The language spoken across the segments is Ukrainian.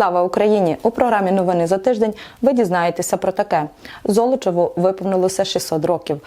Слава Україні! У програмі Новини за тиждень ви дізнаєтеся про таке: Золочеву виповнилося 600 років.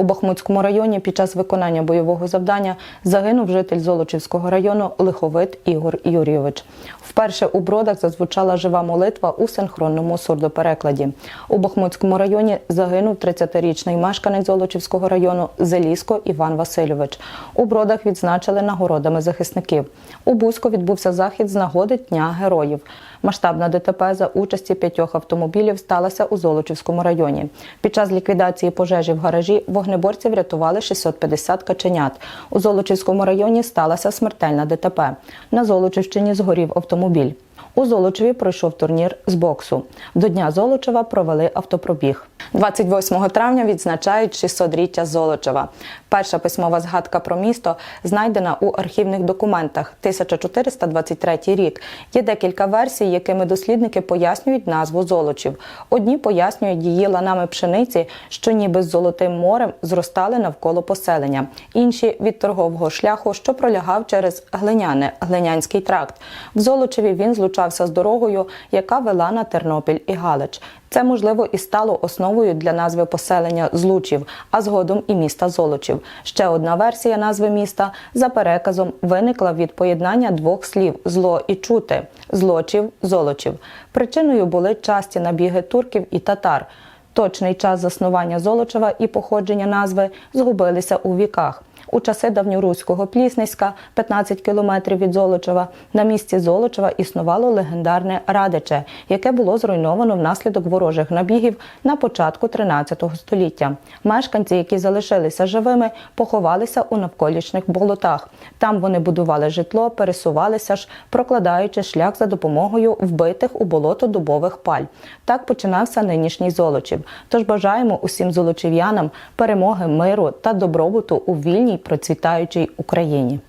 У Бахмутському районі під час виконання бойового завдання загинув житель Золочівського району Лиховит Ігор Юрійович. Вперше у бродах зазвучала жива молитва у синхронному сурдоперекладі. У Бахмутському районі загинув 30-річний мешканець Золочівського району Зеліско Іван Васильович. У бродах відзначили нагородами захисників. У Бузько відбувся захід з нагоди Дня героїв. Масштабна ДТП за участі п'ятьох автомобілів сталася у Золочівському районі. Під час ліквідації пожежі в гаражі вогнеборці врятували 650 каченят. У Золочівському районі сталася смертельна ДТП. На Золочівщині згорів автомобіль. У Золочеві пройшов турнір з боксу. До Дня Золочева провели автопробіг. 28 травня відзначають 600-річчя Золочева. Перша письмова згадка про місто знайдена у архівних документах 1423 рік. Є декілька версій, якими дослідники пояснюють назву Золочів. Одні пояснюють її ланами пшениці, що ніби з золотим морем зростали навколо поселення. Інші від торгового шляху, що пролягав через глиняне глинянський тракт. В Золочеві він злучався з дорогою, яка вела на Тернопіль і Галич. Це, можливо, і стало основою для назви поселення Злучів, а згодом і міста Золочів. Ще одна версія назви міста за переказом виникла від поєднання двох слів зло і чути злочів, золочів. Причиною були часті набіги турків і татар. Точний час заснування Золочева і походження назви згубилися у віках. У часи давньоруського Плісниська, 15 кілометрів від Золочева, на місці Золочева існувало легендарне Радиче, яке було зруйновано внаслідок ворожих набігів на початку 13 століття. Мешканці, які залишилися живими, поховалися у навколишніх болотах. Там вони будували житло, пересувалися ж, прокладаючи шлях за допомогою вбитих у болото дубових паль. Так починався нинішній Золочів. Тож бажаємо усім золочів'янам перемоги, миру та добробуту у вільній процвітаючій Україні.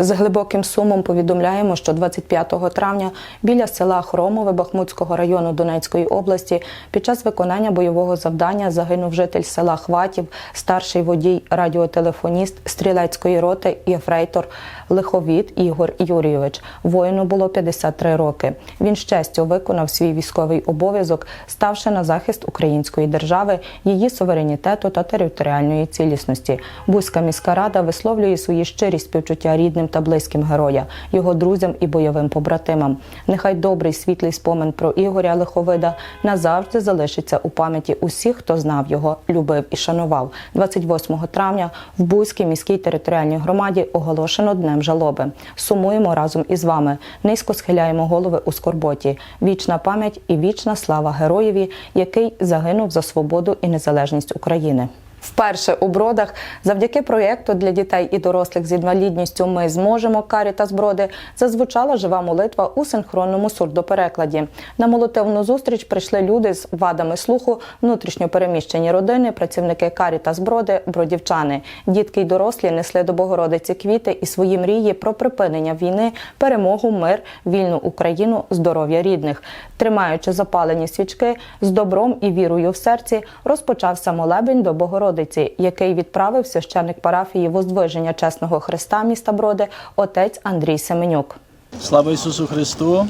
З глибоким сумом повідомляємо, що 25 травня біля села Хромове Бахмутського району Донецької області під час виконання бойового завдання загинув житель села Хватів, старший водій, радіотелефоніст стрілецької роти єфрейтор Лиховіт Ігор Юрійович. Воїну було 53 роки. Він з виконав свій військовий обов'язок, ставши на захист української держави, її суверенітету та територіальної цілісності. Бузька міська рада висловлює свої щирі співчуття рідним та близьким героя, його друзям і бойовим побратимам. Нехай добрий світлий спомин про Ігоря Лиховида назавжди залишиться у пам'яті усіх, хто знав його, любив і шанував. 28 травня в Бузькій міській територіальній громаді оголошено днем жалоби. Сумуємо разом із вами. Низько схиляємо голови у скорботі. Вічна пам'ять і вічна слава героєві, який загинув за свободу і незалежність України. Вперше у бродах, завдяки проєкту для дітей і дорослих з інвалідністю Ми зможемо Карітас Броди зазвучала жива молитва у синхронному сурдоперекладі. На молитовну зустріч прийшли люди з вадами слуху, внутрішньо переміщені родини, працівники Карітас Броди, бродівчани. Дітки й дорослі несли до Богородиці квіти і свої мрії про припинення війни, перемогу, мир, вільну Україну, здоров'я рідних. Тримаючи запалені свічки з добром і вірою в серці, розпочався молебень до Богородиці. Богородиці, який відправив священник парафії Воздвиження Чесного Христа міста Броди, отець Андрій Семенюк. Слава Ісусу Христу!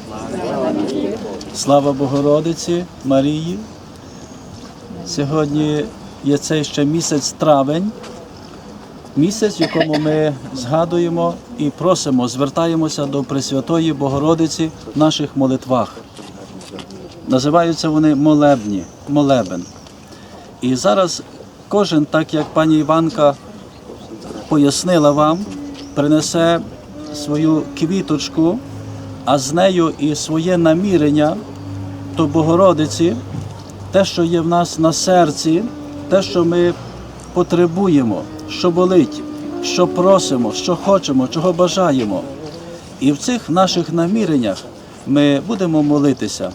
Слава Богородиці Марії! Сьогодні є цей ще місяць травень, місяць, в якому ми згадуємо і просимо, звертаємося до Пресвятої Богородиці в наших молитвах. Називаються вони молебні, молебен. І зараз кожен, так як пані Іванка пояснила вам, принесе свою квіточку, а з нею і своє намірення до Богородиці, те, що є в нас на серці, те, що ми потребуємо, що болить, що просимо, що хочемо, чого бажаємо. І в цих наших наміреннях ми будемо молитися.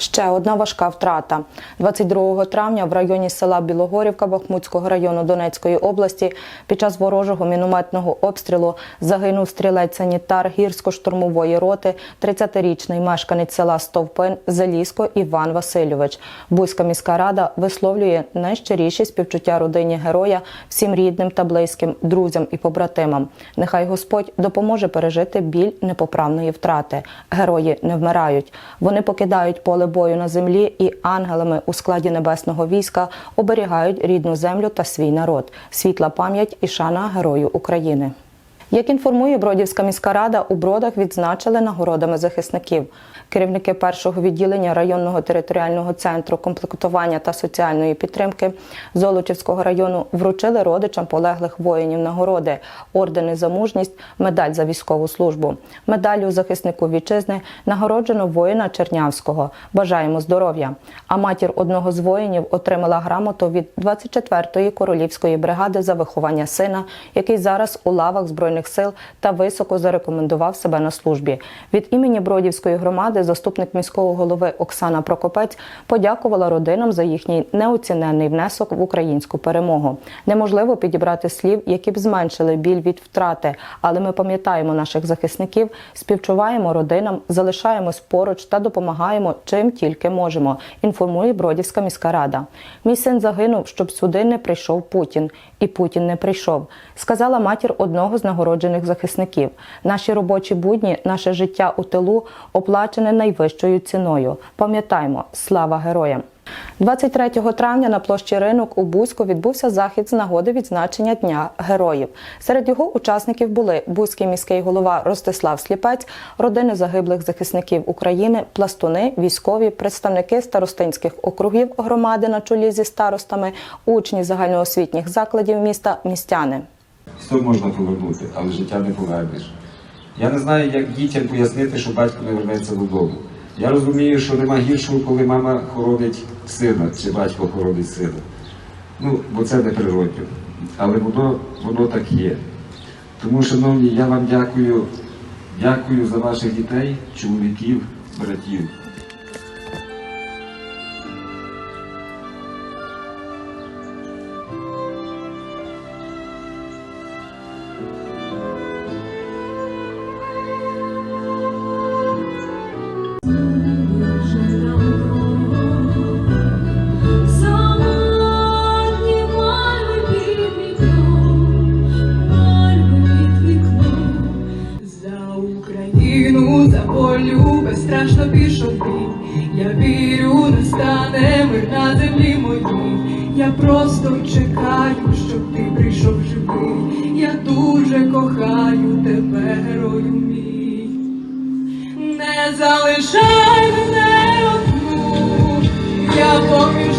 Ще одна важка втрата. 22 травня в районі села Білогорівка Бахмутського району Донецької області під час ворожого мінометного обстрілу загинув стрілець-санітар гірсько-штурмової роти, 30-річний мешканець села Стовпин Залізко Іван Васильович. Бузька міська рада висловлює найщиріші співчуття родині героя, всім рідним та близьким, друзям і побратимам. Нехай Господь допоможе пережити біль непоправної втрати. Герої не вмирають. Вони покидають поле бою на землі і ангелами у складі небесного війська оберігають рідну землю та свій народ. Світла пам'ять і шана герою України. Як інформує Бродівська міська рада, у Бродах відзначили нагородами захисників. Керівники першого відділення районного територіального центру комплектування та соціальної підтримки Золочівського району вручили родичам полеглих воїнів нагороди, ордени за мужність, медаль за військову службу. Медаллю захиснику вітчизни нагороджено воїна Чернявського. Бажаємо здоров'я. А матір одного з воїнів отримала грамоту від 24-ї королівської бригади за виховання сина, який зараз у лавах збройних сил та високо зарекомендував себе на службі. Від імені Бродівської громади заступник міського голови Оксана Прокопець подякувала родинам за їхній неоціненний внесок в українську перемогу. Неможливо підібрати слів, які б зменшили біль від втрати, але ми пам'ятаємо наших захисників, співчуваємо родинам, залишаємось поруч та допомагаємо чим тільки можемо. Інформує Бродівська міська рада. Мій син загинув, щоб сюди не прийшов Путін, і Путін не прийшов. Сказала матір одного з нагороджених захисників. Наші робочі будні, наше життя у тилу оплачене найвищою ціною. Пам'ятаймо, слава героям! 23 травня на площі ринок у Бузьку відбувся захід з нагоди відзначення Дня героїв. Серед його учасників були Бузький міський голова Ростислав Сліпець, родини загиблих захисників України, пластуни, військові, представники старостинських округів громади на чолі зі старостами, учні загальноосвітніх закладів міста, містяни. Все можна повернути, але життя не повернеш. Я не знаю, як дітям пояснити, що батько не вернеться додому. Я розумію, що нема гіршого, коли мама хоронить сина, чи батько хоронить сина. Ну, бо це не природньо. Але воно, воно так є. Тому, шановні, я вам дякую, дякую за ваших дітей, чоловіків, братів. Пішов ти, Я вірю, настане мир на землі моїй. Я просто чекаю, щоб ти прийшов живий. Я дуже кохаю тебе, герою мій. Не залишай мене одну, я поміж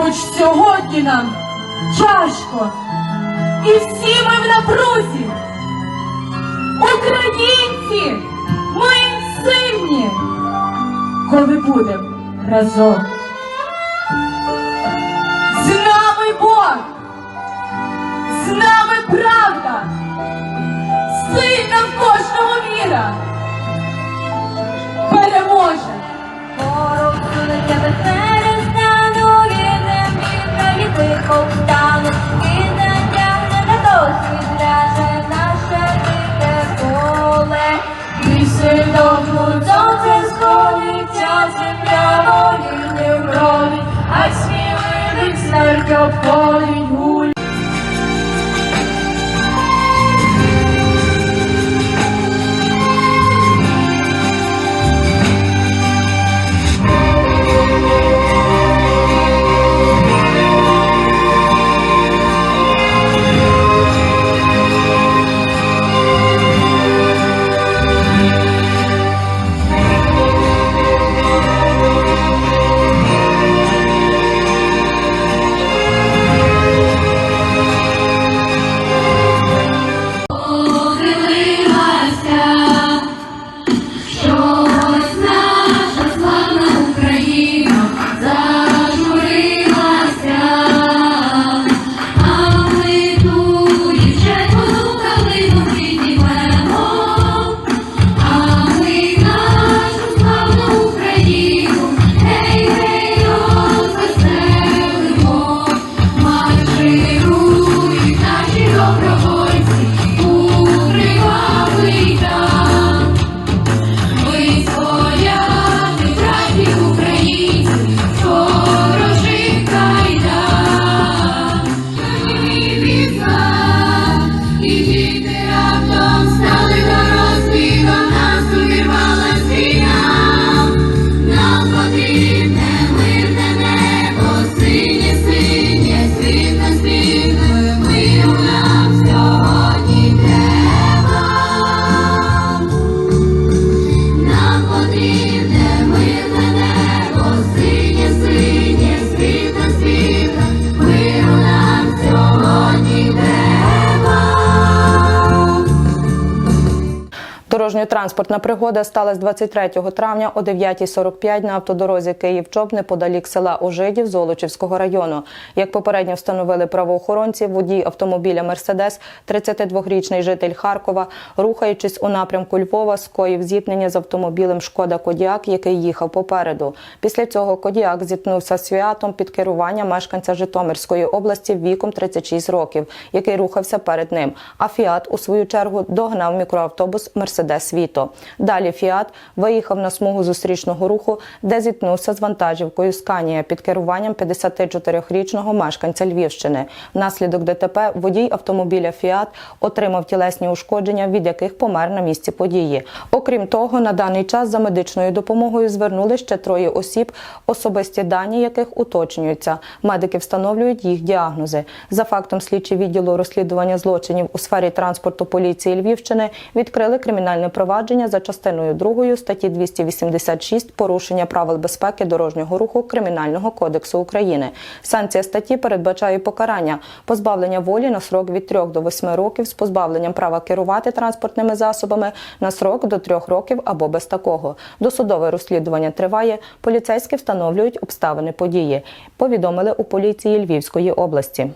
Хоч сьогодні нам тяжко, і всі ми в напрузі. Українці, ми сильні, коли будемо разом. З нами Бог, з нами правда, сильна в кожного віра. Переможе. Ворог перестану, вірним і від. І не тягне на досвід, ляже наше дике поле. Після довгу сонце сходить, ця земля волі в вродить, а сміливих смерть обходить Дорожньо-транспортна пригода сталася 23 травня о 9.45 на автодорозі Київ-Чоп неподалік села Ожидів Золочівського району. Як попередньо встановили правоохоронці, водій автомобіля Мерседес, 32-річний житель Харкова, рухаючись у напрямку Львова, скоїв зіткнення з автомобілем Шкода Кодіак, який їхав попереду. Після цього Кодіак зіткнувся з Фіатом під керування мешканця Житомирської області віком 36 років, який рухався перед ним. А Фіат у свою чергу догнав мікроавтобус Мерседес Віто. Далі Фіат виїхав на смугу зустрічного руху, де зіткнувся з вантажівкою Сканія під керуванням 54-річного мешканця Львівщини. Внаслідок ДТП водій автомобіля Фіат отримав тілесні ушкодження, від яких помер на місці події. Окрім того, на даний час за медичною допомогою звернули ще троє осіб, особисті дані яких уточнюються. Медики встановлюють їх діагнози. За фактом слідчі відділу розслідування злочинів у сфері транспорту поліції Львівщини відкрили кримінальне провадження за частиною 2 статті 286 порушення правил безпеки дорожнього руху Кримінального кодексу України. Санкція статті передбачає покарання позбавлення волі на срок від 3 до 8 років з позбавленням права керувати транспортними засобами на срок до 3 років або без такого. Досудове розслідування триває. Поліцейські встановлюють обставини події. Повідомили у поліції Львівської області.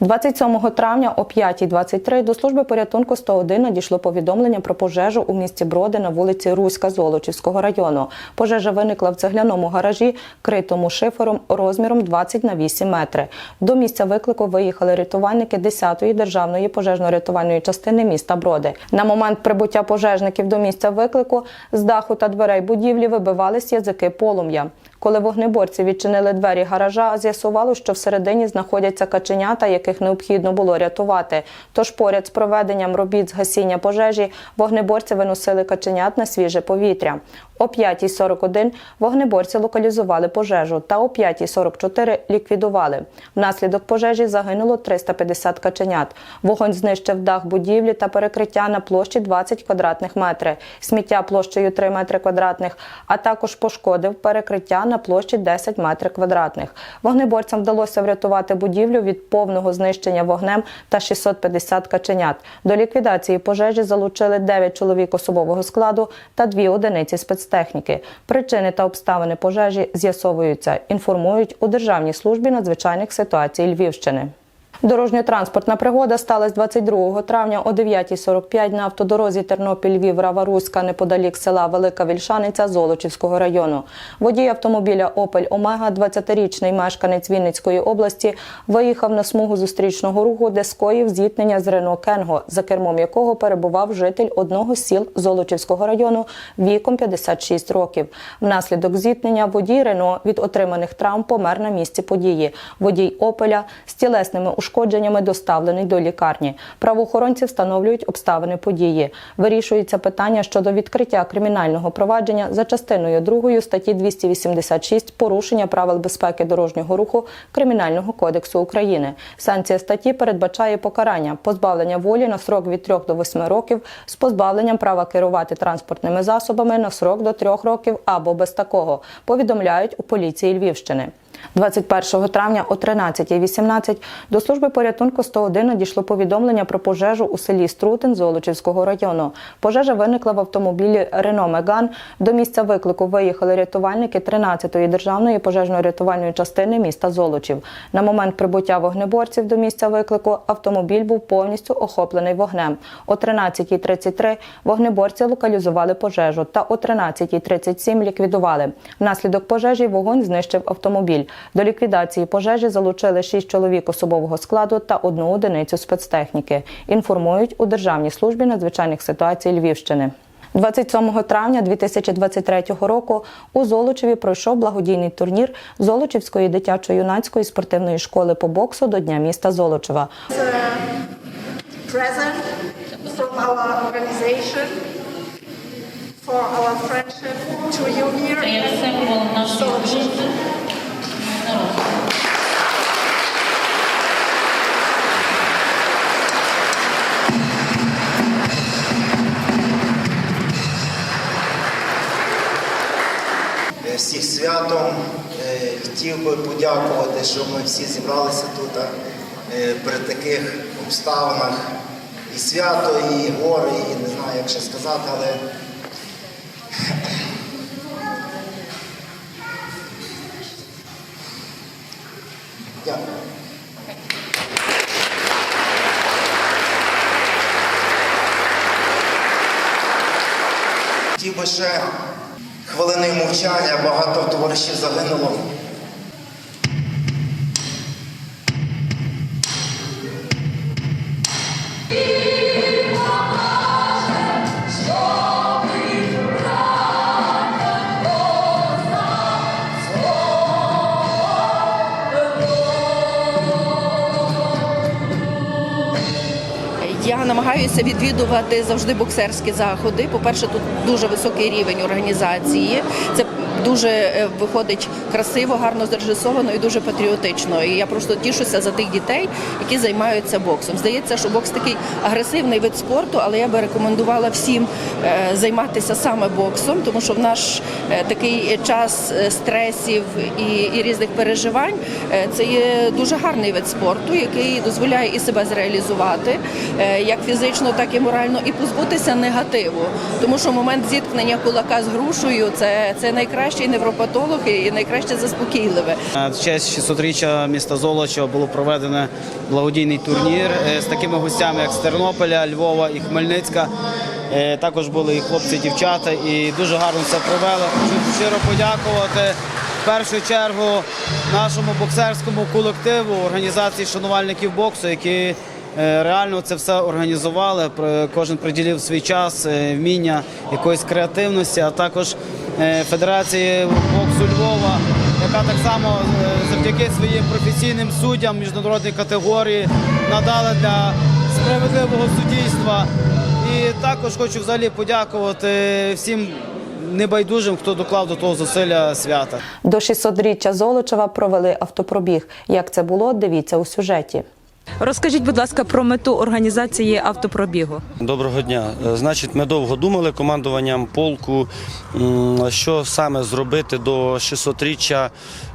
27 травня о 5.23 до служби порятунку 101 надійшло повідомлення про пожежу у місті Броди на вулиці Руська Золочівського району. Пожежа виникла в цегляному гаражі, критому шифером розміром 20 на 8 метри. До місця виклику виїхали рятувальники 10-ї державної пожежно-рятувальної частини міста Броди. На момент прибуття пожежників до місця виклику з даху та дверей будівлі вибивались язики полум'я. Коли вогнеборці відчинили двері гаража, з'ясувало, що всередині знаходяться каченята, яких необхідно було рятувати. Тож поряд з проведенням робіт з гасіння пожежі вогнеборці виносили каченят на свіже повітря. О 5.41 вогнеборці локалізували пожежу та о 5.44 ліквідували. Внаслідок пожежі загинуло 350 каченят. Вогонь знищив дах будівлі та перекриття на площі 20 квадратних метрів, сміття площею 3 метри квадратних, а також пошкодив перекриття на площі 10 метрів квадратних. Вогнеборцям вдалося врятувати будівлю від повного знищення вогнем та 650 каченят. До ліквідації пожежі залучили 9 чоловік особового складу та 2 одиниці спецтехніки. Причини та обставини пожежі з'ясовуються, інформують у Державній службі надзвичайних ситуацій Львівщини. Дорожньо-транспортна пригода сталася 22 травня о 9.45 на автодорозі Тернопіль-Львів Рава-Руська неподалік села Велика Вільшаниця Золочівського району. Водій автомобіля Опель Омега, 20-річний мешканець Вінницької області, виїхав на смугу зустрічного руху, де скоїв зіткнення з Рено Кенго, за кермом якого перебував житель одного з сіл Золочівського району віком 56 років. Внаслідок зіткнення водій Рено від отриманих травм помер на місці події. Водій Опеля з тілесними ушкодженнями доставлений до лікарні. Правоохоронці встановлюють обставини події. Вирішується питання щодо відкриття кримінального провадження за частиною 2 статті 286 порушення правил безпеки дорожнього руху Кримінального кодексу України. Санкція статті передбачає покарання позбавлення волі на срок від 3 до 8 років з позбавленням права керувати транспортними засобами на срок до 3 років або без такого. Повідомляють у поліції Львівщини. 21 травня о 13.18 до служби порятунку 101 надійшло повідомлення про пожежу у селі Струтин Золочівського району. Пожежа виникла в автомобілі Рено Меган. До місця виклику виїхали рятувальники 13-ї державної пожежно-рятувальної частини міста Золочів. На момент прибуття вогнеборців до місця виклику автомобіль був повністю охоплений вогнем. О 13.33 вогнеборці локалізували пожежу та о 13.37 ліквідували. Внаслідок пожежі вогонь знищив автомобіль. До ліквідації пожежі залучили 6 чоловік особового складу та одну одиницю спецтехніки. Інформують у Державній службі надзвичайних ситуацій Львівщини. 27 травня 2023 року у Золочеві пройшов благодійний турнір Золочівської дитячо-юнацької спортивної школи по боксу до Дня міста Золочева. for our friendship to you here подякувати, що ми всі зібралися тут е, при таких обставинах. І свято, і гори, і не знаю, як ще сказати, але дякую. Хотів би ще хвилини мовчання, багато товаришів загинуло. Намагаюся відвідувати завжди боксерські заходи. По-перше, тут дуже високий рівень організації. Це дуже е, виходить красиво, гарно зрежисовано і дуже патріотично. І я просто тішуся за тих дітей, які займаються боксом. Здається, що бокс такий агресивний вид спорту, але я би рекомендувала всім е, займатися саме боксом, тому що в наш е, такий час стресів і, і різних переживань це є дуже гарний вид спорту, який дозволяє і себе зреалізувати як фізично, так і морально, і позбутися негативу. Тому що момент зіткнення кулака з грушею це, це найкращий невропатолог і найкраще заспокійливе. В честь 600-річчя міста Золочева було проведено благодійний турнір е, з такими гостями, як з Тернополя, Львова і Хмельницька. Е, Також були і хлопці, і дівчата, і дуже гарно все провели. Хочу щиро подякувати в першу чергу нашому боксерському колективу, організації шанувальників боксу, які е, реально це все організували. Кожен приділив свій час, вміння, якоїсь креативності, а також Федерації боксу Львова, яка так само е, завдяки своїм професійним суддям міжнародної категорії надала для справедливого суддівства. І також хочу взагалі подякувати всім небайдужим, хто доклав до того зусилля свята. До 600-річчя Золочева провели автопробіг. Як це було, дивіться у сюжеті. Розкажіть, будь ласка, про мету організації автопробігу. Доброго дня. Е, Значить, ми довго думали командуванням полку, що саме зробити до 600-річчя е,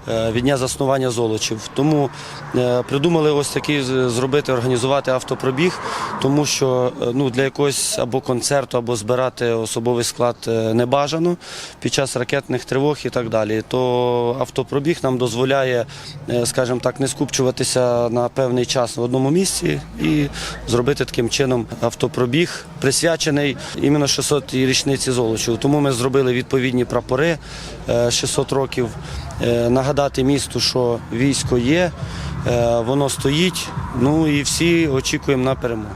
від дня заснування Золочів. Тому е, придумали ось такий зробити, організувати автопробіг, тому що е, ну, для якогось або концерту, або збирати особовий склад е, не бажано під час ракетних тривог і так далі. То автопробіг нам дозволяє, е, скажімо так, не скупчуватися на певний час в одному місці і зробити таким чином автопробіг, присвячений іменно 600-й річниці Золочів. Тому ми зробили відповідні прапори е, 600 років. Е, Нагадати місту, що військо є, е, воно стоїть. Ну і всі очікуємо на перемогу.